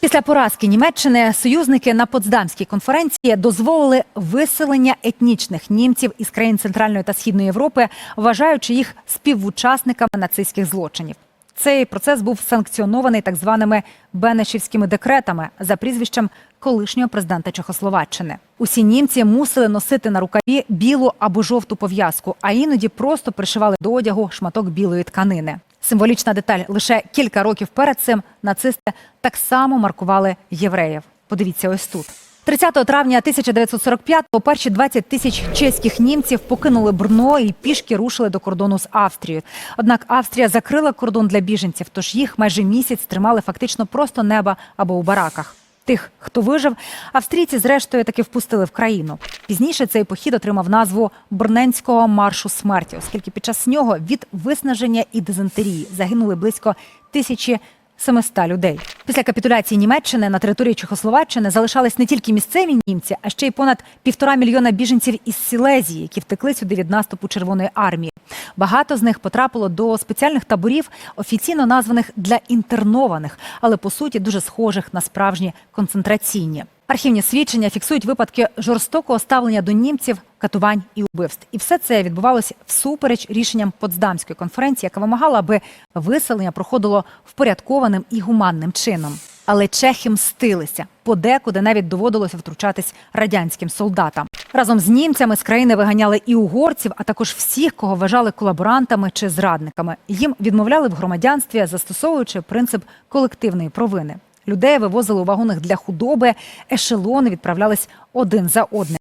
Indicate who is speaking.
Speaker 1: Після поразки Німеччини союзники на Потсдамській конференції дозволили виселення етнічних німців із країн Центральної та Східної Європи, вважаючи їх співучасниками нацистських злочинів. Цей процес був санкціонований так званими Бенешівськими декретами за прізвищем колишнього президента Чехословаччини. Усі німці мусили носити на рукаві білу або жовту пов'язку, а іноді просто пришивали до одягу шматок білої тканини. Символічна деталь лише кілька років перед цим нацисти так само маркували євреїв. Подивіться ось тут. 30 травня 1945-го перші 20 тисяч чеських німців покинули Брно і пішки рушили до кордону з Австрією. Однак Австрія закрила кордон для біженців, тож їх майже місяць тримали фактично просто неба або у бараках. Тих, хто вижив, австрійці зрештою таки впустили в країну. Пізніше цей похід отримав назву Брненського маршу смерті, оскільки під час нього від виснаження і дизентерії загинули близько тисячі 700 людей. Після капітуляції Німеччини на території Чехословаччини залишались не тільки місцеві німці, а ще й понад півтора мільйона біженців із Сілезії, які втекли сюди від наступу Червоної армії. Багато з них потрапило до спеціальних таборів, офіційно названих для інтернованих, але по суті дуже схожих на справжні концентраційні. Архівні свідчення фіксують випадки жорстокого ставлення до німців, катувань і убивств. І все це відбувалося всупереч рішенням Потсдамської конференції, яка вимагала, аби виселення проходило впорядкованим і гуманним чином. Але чехи мстилися. Подекуди навіть доводилося втручатись радянським солдатам. Разом з німцями з країни виганяли і угорців, а також всіх, кого вважали колаборантами чи зрадниками. Їм відмовляли в громадянстві, застосовуючи принцип колективної провини. Людей вивозили у вагонах для худоби, ешелони відправлялись один за одним.